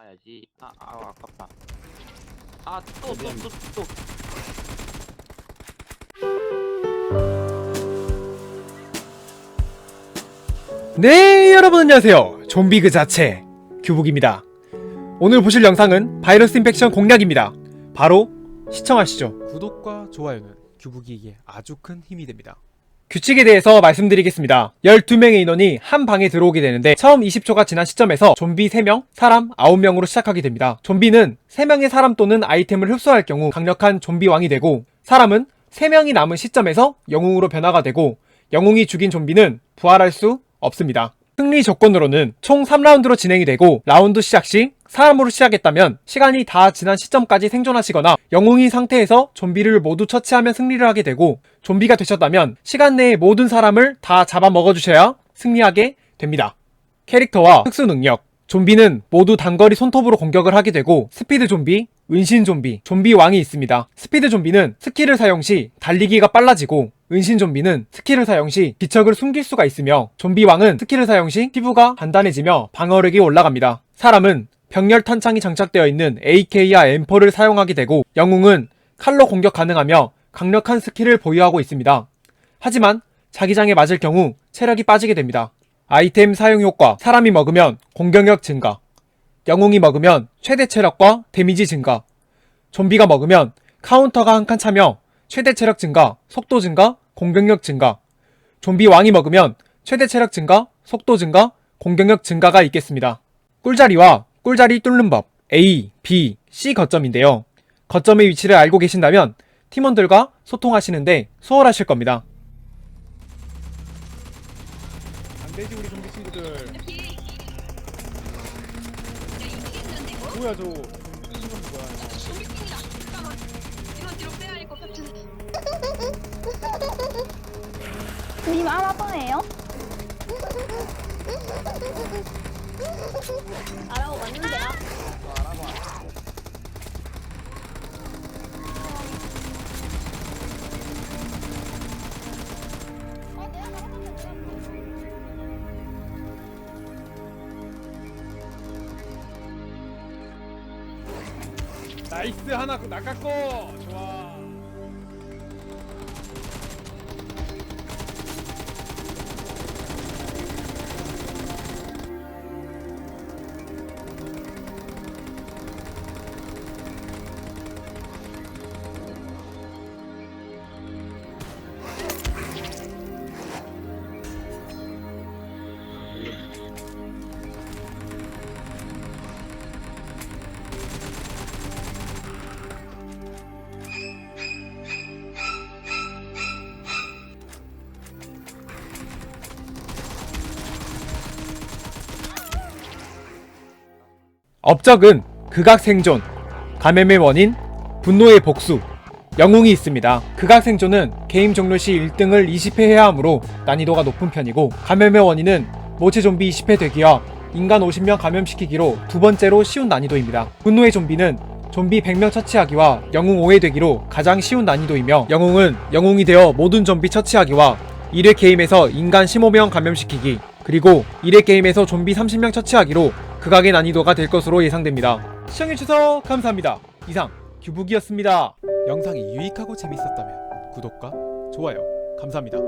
가야지. 아, 아, 아깝다. 아, 또, 또, 또, 또. 네 여러분 안녕하세요 좀비 그 자체 규북입니다 오늘 보실 영상은 바이러스 인펙션 공략입니다 바로 시청하시죠 구독과 좋아요는 규북이에게 아주 큰 힘이 됩니다. 규칙에 대해서 말씀드리겠습니다 12명의 인원이 한 방에 들어오게 되는데 처음 20초가 지난 시점에서 좀비 3명, 사람 9명으로 시작하게 됩니다 좀비는 3명의 사람 또는 아이템을 흡수할 경우 강력한 좀비 왕이 되고 사람은 3명이 남은 시점에서 영웅으로 변화가 되고 영웅이 죽인 좀비는 부활할 수 없습니다. 승리 조건으로는 총 3라운드로 진행이 되고 라운드 시작 시 사람으로 시작했다면 시간이 다 지난 시점까지 생존하시거나 영웅인 상태에서 좀비를 모두 처치하면 승리를 하게 되고 좀비가 되셨다면 시간 내에 모든 사람을 다 잡아먹어 주셔야 승리하게 됩니다. 캐릭터와 특수 능력 좀비는 모두 단거리 손톱으로 공격을 하게 되고 스피드 좀비, 은신 좀비, 좀비 왕이 있습니다. 스피드 좀비는 스킬을 사용 시 달리기가 빨라지고 은신 좀비는 스킬을 사용 시 기척을 숨길 수가 있으며 좀비 왕은 스킬을 사용 시 피부가 단단해지며 방어력이 올라갑니다. 사람은 병렬 탄창이 장착되어 있는 AK와 M4를 사용하게 되고 영웅은 칼로 공격 가능하며 강력한 스킬을 보유하고 있습니다. 하지만 자기장에 맞을 경우 체력이 빠지게 됩니다. 아이템 사용 효과 사람이 먹으면 공격력 증가 영웅이 먹으면 최대 체력과 데미지 증가 좀비가 먹으면 카운터가 한 칸 차며 최대 체력 증가, 속도 증가, 공격력 증가 좀비 왕이 먹으면 최대 체력 증가, 속도 증가, 공격력 증가가 있겠습니다. 꿀자리와 꿀자리 뚫는 법 A, B, C 거점인데요. 거점의 위치를 알고 계신다면 팀원들과 소통하시는데 수월하실 겁니다. 안 되지 우리 좀비 친구들. 뭐야 저 친구는 뭐야? 님 아마번에요? 알아보 왔는데요? 나이스 하나 낚았고 좋아. 업적은 극악 생존, 감염의 원인, 분노의 복수, 영웅이 있습니다. 극악 생존은 게임 종료 시 1등을 20회 해야 하므로 난이도가 높은 편이고 감염의 원인은 모체 좀비 20회 되기와 인간 50명 감염시키기로 두 번째로 쉬운 난이도입니다. 분노의 좀비는 좀비 100명 처치하기와 영웅 5회 되기로 가장 쉬운 난이도이며 영웅은 영웅이 되어 모든 좀비 처치하기와 1회 게임에서 인간 15명 감염시키기 그리고 1회 게임에서 좀비 30명 처치하기로 극악의 난이도가 될 것으로 예상됩니다. 시청해주셔서 감사합니다. 이상 규북이었습니다. 영상이 유익하고 재밌었다면 구독과 좋아요 감사합니다.